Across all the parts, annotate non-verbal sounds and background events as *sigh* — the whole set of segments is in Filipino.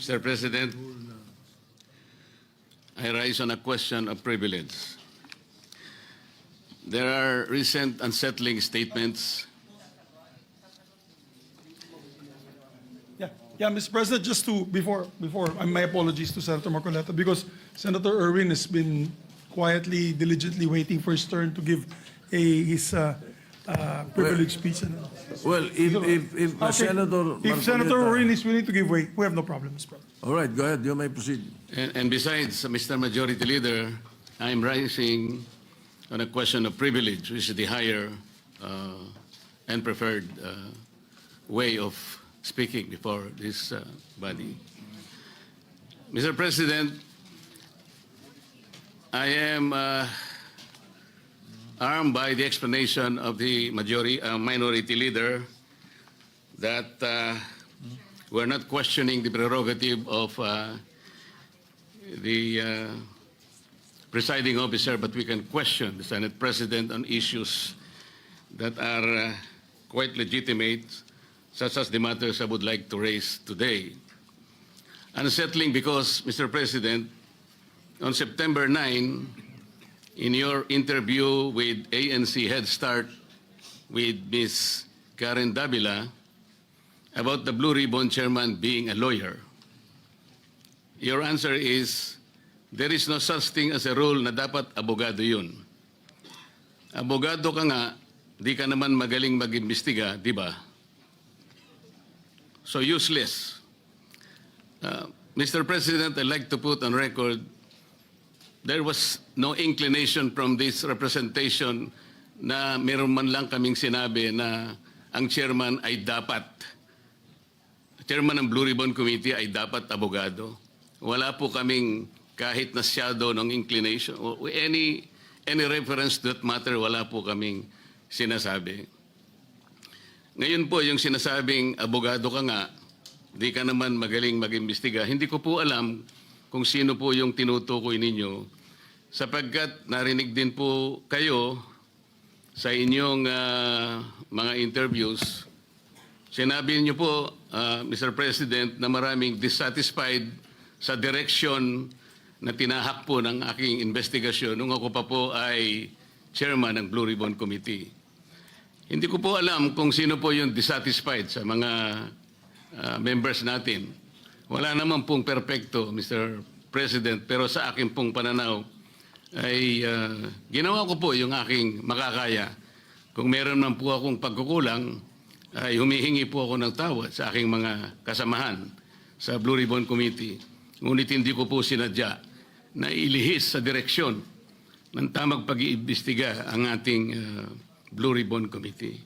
Mr. President, I rise on a question of privilege. There are recent unsettling statements Yeah, yeah, Mr. President, just to, before, before, uh, my apologies to Senator Marcoleta, because Senator Irwin has been quietly, diligently waiting for his turn to give a, his uh, uh, privileged speech. and- Well, if, if, if uh, Okay. Senator If Senator Marcoleta- Irwin is willing to give way, we have no problem, Mr. President. All right, go ahead, you may proceed. And, and besides, Mr. Majority Leader, I'm rising on a question of privilege, which is the higher uh, and preferred uh, way of speaking before this uh, body. Mr. President, I am uh, armed by the explanation of the majority, uh, minority leader that uh, we're not questioning the prerogative of uh, the uh, presiding officer, but we can question the Senate President on issues that are uh, quite legitimate, such as the matters I would like to raise today. Unsettling because, Mr. President, on September 9, in your interview with ANC Head Start with Ms. Karen Davila about the Blue Ribbon chairman being a lawyer, Your answer is, there is no such thing as a rule na dapat abogado yun. Abogado ka nga, di ka naman magaling mag-imbestiga, di ba? So useless. Uh, Mr. President, I'd like to put on record, there was no inclination from this representation na meron man lang kaming sinabi na ang chairman ay dapat chairman ng Blue Ribbon Committee ay dapat abogado. Wala po kaming kahit na shadow ng inclination. Any, any reference to that matter, wala po kaming sinasabi. Ngayon po, yung sinasabing abogado ka nga, di ka naman magaling mag-imbestiga, hindi ko po alam kung sino po yung tinutukoy ninyo sapagkat narinig din po kayo sa inyong ah, mga interviews Sinabi niyo po, uh, Mr. President, na maraming dissatisfied sa direction na tinahak po ng aking investigasyon nung ako pa po ay chairman ng Blue Ribbon Committee. Hindi ko po alam kung sino po yung dissatisfied sa mga uh, members natin. Wala naman pong perpekto, Mr. President, pero sa akin pong pananaw ay uh, ginawa ko po yung aking makakaya. Kung meron man po akong pagkukulang, ay humihingi po ako ng tawad sa aking mga kasamahan sa Blue Ribbon Committee. Ngunit hindi ko po sinadya na ilihis sa direksyon ng tamang pag-iimbestiga ang ating uh, Blue Ribbon Committee.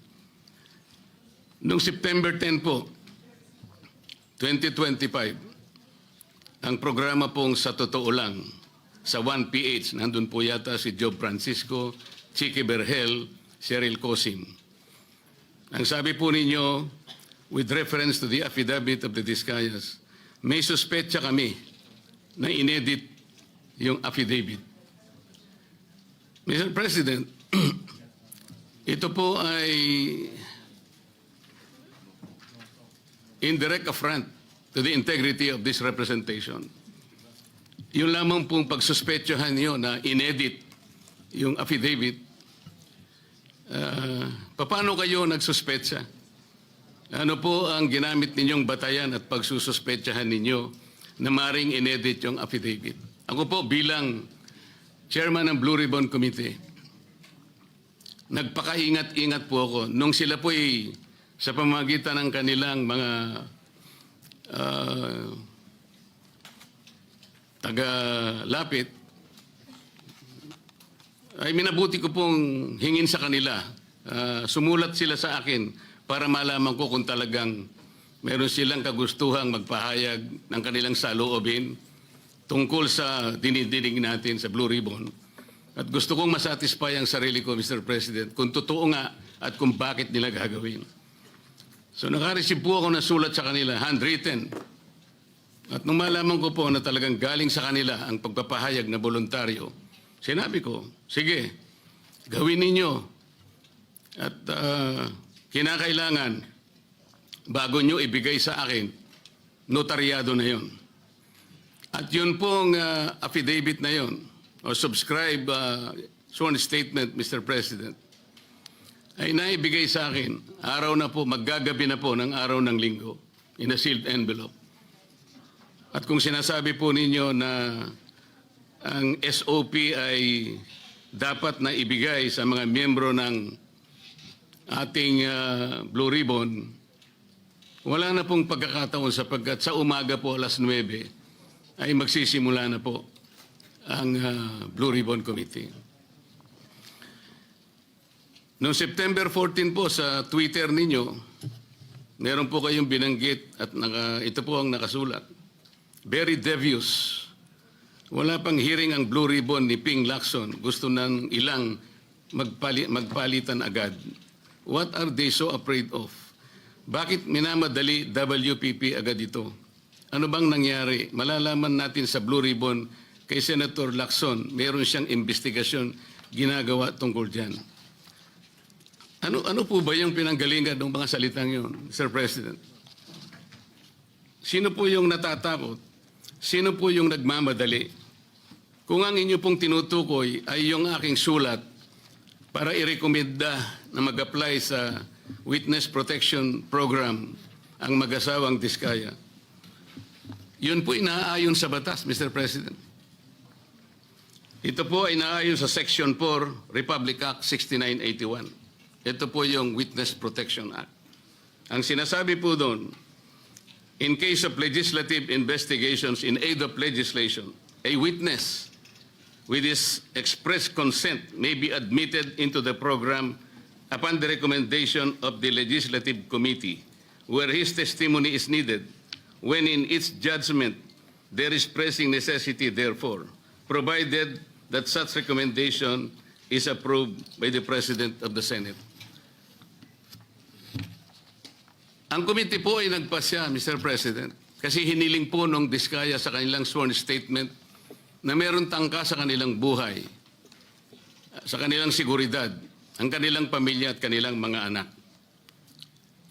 Noong September 10 po, 2025, ang programa pong sa totoo lang sa 1PH, nandun po yata si Job Francisco, Chicky Berhel, Cheryl Cosim. Ang sabi po ninyo, with reference to the affidavit of the Discayas, may suspetsa kami na inedit yung affidavit. Mr. President, *clears throat* ito po ay indirect affront to the integrity of this representation. Yung lamang pong pagsuspetsahan niyo na inedit yung affidavit, Ah, paano kayo nagsuspetsa? Ano po ang ginamit ninyong batayan at pagsususpetsahan ninyo na maring inedit yung affidavit? Ako po bilang chairman ng Blue Ribbon Committee, nagpakaingat-ingat po ako nung sila po ay sa pamagitan ng kanilang mga ah, taga-lapit, ay minabuti ko pong hingin sa kanila. Ah, sumulat sila sa akin para malaman ko kung talagang meron silang kagustuhang magpahayag ng kanilang saloobin tungkol sa dinidinig natin sa Blue Ribbon. At gusto kong masatisfy ang sarili ko, Mr. President, kung totoo nga at kung bakit nila gagawin. So nakareceive po ako ng sulat sa kanila, handwritten. At nung malaman ko po na talagang galing sa kanila ang pagpapahayag na voluntaryo, sinabi ko, sige, gawin ninyo. At ah, kinakailangan, bago nyo ibigay sa akin, notaryado na yon. At yun pong ah, affidavit na yun, o subscribe ah, sworn statement, Mr. President, ay naibigay sa akin, araw na po, maggagabi na po ng araw ng linggo, in a sealed envelope. At kung sinasabi po ninyo na ang SOP ay dapat na ibigay sa mga miyembro ng ating ah, Blue Ribbon, wala na pong pagkakataon sapagkat sa umaga po alas 9 ay magsisimula na po ang ah, Blue Ribbon Committee. Noong September 14 po sa Twitter ninyo, meron po kayong binanggit at naka, ito po ang nakasulat. Very devious. Wala pang hearing ang Blue Ribbon ni Ping Lacson. Gusto ng ilang magpali, magpalitan agad. What are they so afraid of? Bakit minamadali WPP agad ito? Ano bang nangyari? Malalaman natin sa Blue Ribbon kay Senator Lacson, meron siyang investigasyon ginagawa tungkol dyan. Ano, ano po ba yung pinanggalingan ng mga salitang yun, Mr. President? Sino po yung natatakot? Sino po yung nagmamadali? Kung ang inyo pong tinutukoy ay yung aking sulat para irekomenda na mag-apply sa Witness Protection Program ang mag-asawang Diskaya, yun po inaayon sa batas, Mr. President. Ito po ay naayon sa Section 4, Republic Act 6981. Ito po yung Witness Protection Act. Ang sinasabi po doon, in case of legislative investigations in aid of legislation, a witness with his express consent may be admitted into the program upon the recommendation of the legislative committee where his testimony is needed when in its judgment there is pressing necessity therefore, provided that such recommendation is approved by the President of the Senate. Ang committee po ay nagpasya, Mr. President, kasi hiniling po nung Diskaya sa kanilang sworn statement na meron tangka sa kanilang buhay, sa kanilang seguridad, ang kanilang pamilya at kanilang mga anak.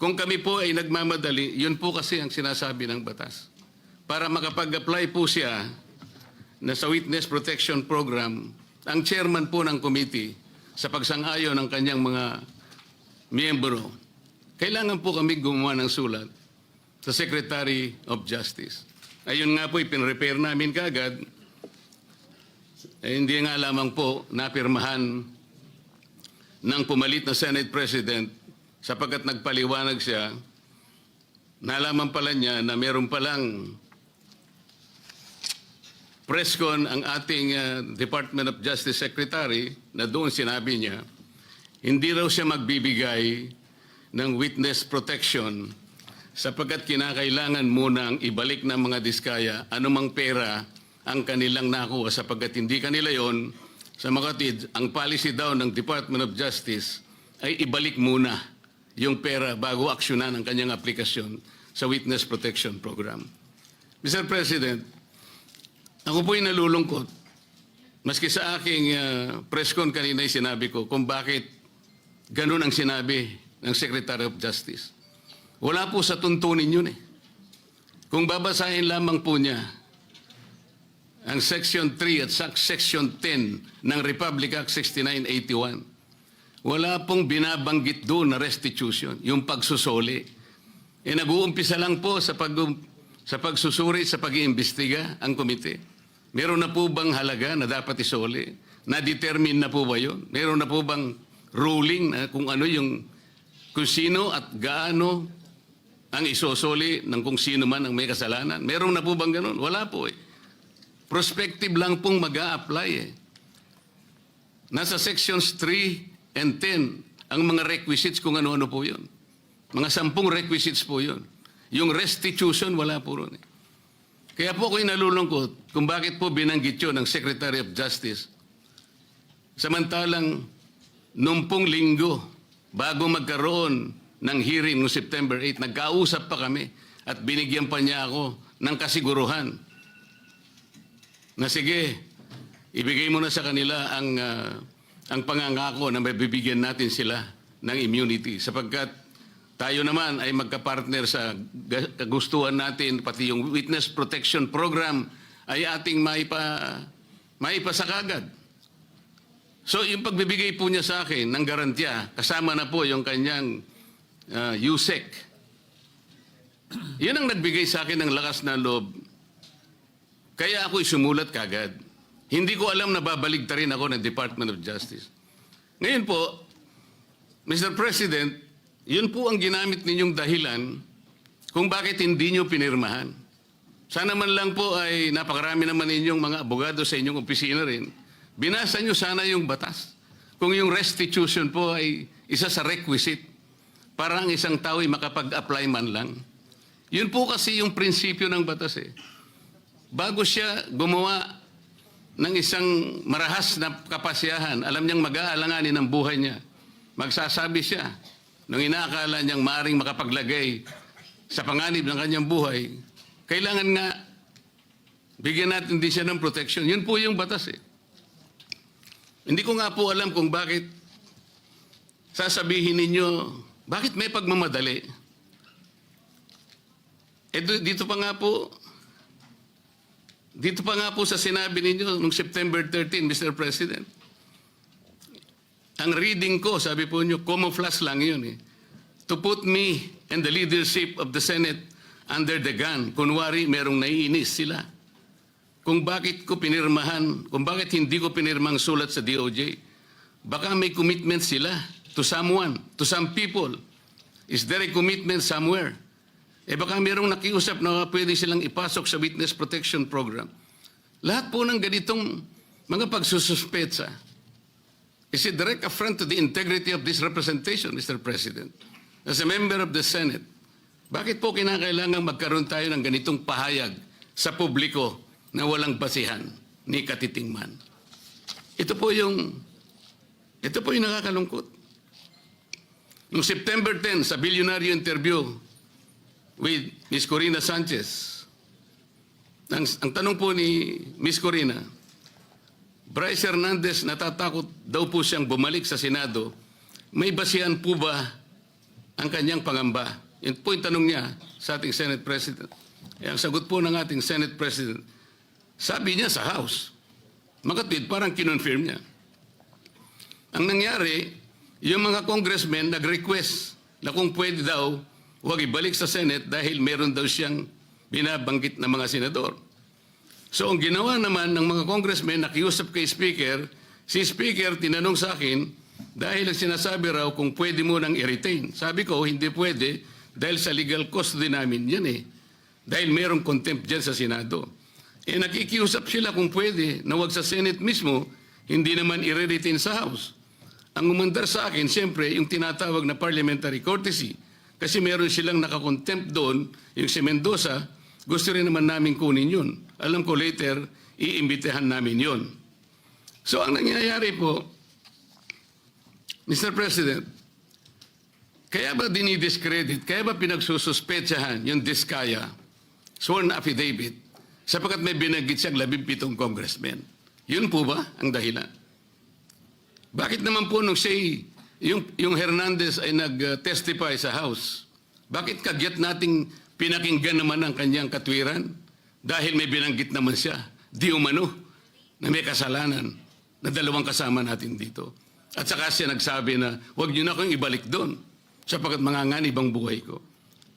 Kung kami po ay nagmamadali, yun po kasi ang sinasabi ng batas. Para makapag-apply po siya na sa Witness Protection Program, ang chairman po ng committee sa pagsang-ayon ng kanyang mga miyembro, kailangan po kami gumawa ng sulat sa Secretary of Justice. Ayun nga po, ipinrepair namin kaagad. Eh, hindi nga lamang po napirmahan ng pumalit na Senate President sapagkat nagpaliwanag siya, nalaman pala niya na meron palang presscon ang ating uh, Department of Justice Secretary na doon sinabi niya, hindi raw siya magbibigay ng witness protection sapagkat kinakailangan munang ibalik ng mga diskaya anumang pera ang kanilang nakuha sapagkat hindi kanila yon sa makatid, ang policy daw ng Department of Justice ay ibalik muna yung pera bago aksyonan ang kanyang aplikasyon sa Witness Protection Program. Mr. President, ako po'y nalulungkot. Maski sa aking uh, press con kanina sinabi ko kung bakit ganun ang sinabi ng Secretary of Justice. Wala po sa tuntunin yun eh. Kung babasahin lamang po niya ang Section 3 at Section 10 ng Republic Act 6981, wala pong binabanggit doon na restitution, yung pagsusoli. E nag-uumpisa lang po sa, pag, sa pagsusuri, sa pag-iimbestiga ang komite. Meron na po bang halaga na dapat isoli? Na-determine na po ba yun? Meron na po bang ruling na kung ano yung kung sino at gaano ang isosoli ng kung sino man ang may kasalanan? Meron na po bang ganun? Wala po eh. Prospective lang pong mag apply eh. Nasa sections 3 and 10 ang mga requisites kung ano-ano po yun. Mga sampung requisites po yun. Yung restitution, wala po ron eh. Kaya po ako'y nalulungkot kung bakit po binanggit yun ng Secretary of Justice. Samantalang, nung pong linggo, bago magkaroon ng hearing noong September 8, nagkausap pa kami at binigyan pa niya ako ng kasiguruhan na sige, ibigay mo na sa kanila ang, ah, ang pangangako na mabibigyan natin sila ng immunity sapagkat tayo naman ay magka-partner sa kagustuhan natin, pati yung Witness Protection Program ay ating maipa, maipasa kagad. So yung pagbibigay po niya sa akin ng garantya, kasama na po yung kanyang uh, USEC. Yun ang nagbigay sa akin ng lakas na loob. Kaya ako'y sumulat kagad. Hindi ko alam na babaligta rin ako ng Department of Justice. Ngayon po, Mr. President, yun po ang ginamit ninyong dahilan kung bakit hindi nyo pinirmahan. Sana man lang po ay napakarami naman ninyong mga abogado sa inyong opisina rin. Binasa nyo sana yung batas. Kung yung restitution po ay isa sa requisite para ang isang tao ay makapag-apply man lang. Yun po kasi yung prinsipyo ng batas eh. Bago siya gumawa ng isang marahas na kapasyahan, alam niyang mag-aalanganin ang buhay niya. Magsasabi siya, nung inaakala niyang maaring makapaglagay sa panganib ng kanyang buhay, kailangan nga bigyan natin din siya ng protection. Yun po yung batas eh. Hindi ko nga po alam kung bakit sasabihin ninyo, bakit may pagmamadali? Do- dito pa nga po, dito pa nga po sa sinabi ninyo nung September 13, Mr. President. Ang reading ko, sabi po nyo, camouflage lang yun eh. To put me and the leadership of the Senate under the gun. Kunwari, merong naiinis sila. Kung bakit ko pinirmahan, kung bakit hindi ko pinirmang sulat sa DOJ, baka may commitment sila to someone, to some people. Is there a commitment somewhere? Eh baka merong nakiusap na pwede silang ipasok sa Witness Protection Program. Lahat po ng ganitong mga pagsususpetsa is a direct affront to the integrity of this representation, Mr. President. As a member of the Senate, bakit po kinakailangan magkaroon tayo ng ganitong pahayag sa publiko na walang basihan ni katitingman? Ito po yung ito po yung nakakalungkot. Noong September 10 sa billionaire interview with Ms. Corina Sanchez. Ang, ang tanong po ni Ms. Corina, Bryce Hernandez natatakot daw po siyang bumalik sa Senado. May basihan po ba ang kanyang pangamba? Yun po yung tanong niya sa ating Senate President. Eh, ang sagot po ng ating Senate President, sabi niya sa House. Makatwid, parang kinonfirm niya. Ang nangyari, yung mga congressmen nag-request na kung pwede daw, huwag ibalik sa Senate dahil meron daw siyang binabanggit na mga senador. So ang ginawa naman ng mga congressmen, nakiusap kay Speaker, si Speaker tinanong sa akin, dahil sinasabi raw kung pwede mo nang i-retain. Sabi ko, hindi pwede dahil sa legal custody namin yan eh. Dahil merong contempt dyan sa Senado. Eh nakikiusap sila kung pwede na wag sa Senate mismo, hindi naman i-retain sa House. Ang umandar sa akin, siyempre, yung tinatawag na parliamentary courtesy. Kasi meron silang nakakontempt doon, yung si Mendoza, gusto rin naman namin kunin yun. Alam ko later, iimbitehan namin yun. So ang nangyayari po, Mr. President, kaya ba dinidiscredit, kaya ba pinagsususpetsahan yung Diskaya, sworn affidavit, sapagkat may binanggit siyang labimpitong congressmen? Yun po ba ang dahilan? Bakit naman po nung siya, yung, yung Hernandez ay nag-testify sa House, bakit kagyat nating pinakinggan naman ang kanyang katwiran? Dahil may binanggit naman siya, di umano, na may kasalanan na dalawang kasama natin dito. At saka siya nagsabi na, huwag niyo na akong ibalik doon sapagkat manganganib ang buhay ko.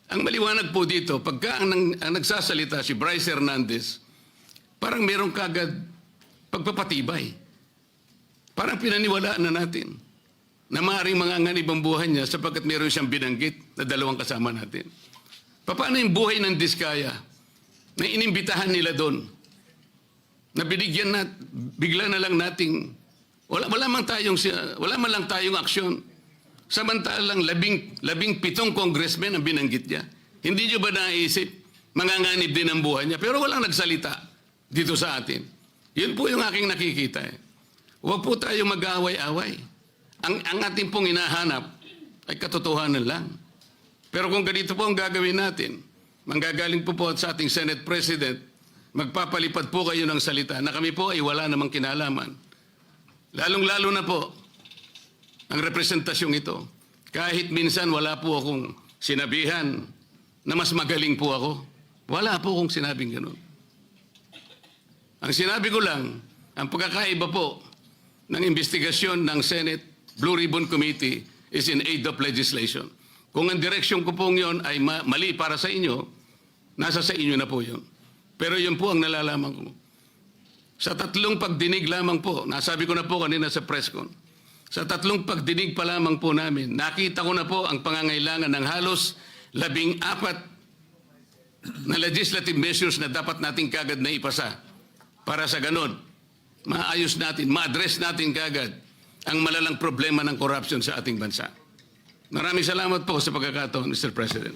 Ang maliwanag po dito, pagka ang, nang- ang nagsasalita si Bryce Hernandez, parang merong kagad pagpapatibay. Parang pinaniwalaan na natin na maaaring manganganib ang buhay niya sapagkat meron siyang binanggit na dalawang kasama natin. Paano yung buhay ng Diskaya na inimbitahan nila doon? Na binigyan na, bigla na lang nating, wala, wala man tayong, wala man lang tayong aksyon. Samantalang labing, labing pitong congressmen ang binanggit niya. Hindi niyo ba naisip, manganganib din ang buhay niya, pero walang nagsalita dito sa atin. Yun po yung aking nakikita. Eh. Huwag po tayo mag-away-away. Ang, ang ating pong hinahanap ay katotohanan lang. Pero kung ganito po ang gagawin natin, manggagaling po po sa ating Senate President, magpapalipad po kayo ng salita na kami po ay wala namang kinalaman. Lalong-lalo na po ang representasyong ito. Kahit minsan wala po akong sinabihan na mas magaling po ako. Wala po akong sinabing ganun. Ang sinabi ko lang, ang pagkakaiba po ng investigasyon ng Senate Blue Ribbon Committee is in aid of legislation. Kung ang direksyon ko pong yun ay ma- mali para sa inyo, nasa sa inyo na po yun. Pero yun po ang nalalaman ko. Sa tatlong pagdinig lamang po, nasabi ko na po kanina sa press con, sa tatlong pagdinig pa lamang po namin, nakita ko na po ang pangangailangan ng halos labing apat na legislative measures na dapat natin kagad na ipasa para sa ganon, maayos natin, ma-address natin kagad ang malalang problema ng corruption sa ating bansa. Maraming salamat po sa pagkakataon, Mr. President.